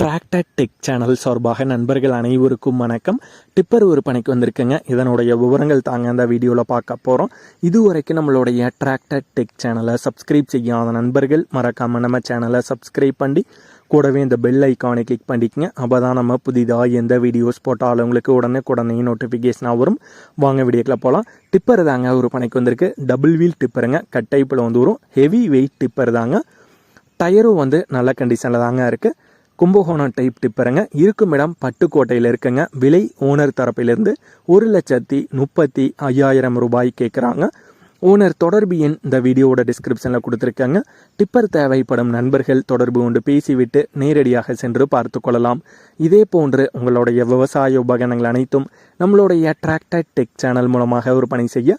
Tractor tech channel சார்பாக நண்பர்கள் அனைவருக்கும் வணக்கம். டிப்பர் ஒரு பணிக்கு வந்திருக்குங்க. இதனுடைய விவரங்கள் தாங்க அந்த வீடியோவில் பார்க்க போகிறோம் இதுவரைக்கும் நம்மளுடைய டிராக்டர் டெக் சேனலை சப்ஸ்கிரைப் செய்யாத நண்பர்கள் மறக்காமல் நம்ம சேனலை சப்ஸ்கிரைப் பண்ணி கூடவே இந்த பெல் ஐக்கானை கிளிக் பண்ணிக்கங்க. அப்போ தான் நம்ம புதிதாக எந்த வீடியோஸ் போட்டாலும் உங்களுக்கு உடனே உடனே நோட்டிஃபிகேஷனாக வரும். வாங்க வீடியோக்கில் போகலாம் டிப்பர் தாங்க ஒரு பணிக்கு வந்திருக்கு. டபுள் வீல் டிப்பருங்க கட்டைப்பில் வந்து வரும் ஹெவி வெயிட் டிப்பர் தாங்க. டயரும் வந்து நல்ல கண்டிஷனில் தாங்க இருக்குது கும்பகோணம் டைப் டிப்பருங்க இருக்கும் இடம் பட்டுக்கோட்டையில் இருக்குங்க. விலை ஓனர் தரப்பிலிருந்து ஒரு லட்சத்தி முப்பத்தி ஐயாயிரம் ரூபாய் கேட்குறாங்க ஓனர் தொடர்பு எண் இந்த வீடியோவோட டிஸ்கிரிப்ஷனில் கொடுத்துருக்காங்க. டிப்பர் தேவைப்படும் நண்பர்கள் தொடர்பு கொண்டு பேசிவிட்டு நேரடியாக சென்று பார்த்து கொள்ளலாம். இதே போன்று உங்களுடைய விவசாய உபகரணங்கள் அனைத்தும் நம்மளுடைய டிராக்டர் டெக் சேனல் மூலமாக விற்பனை செய்ய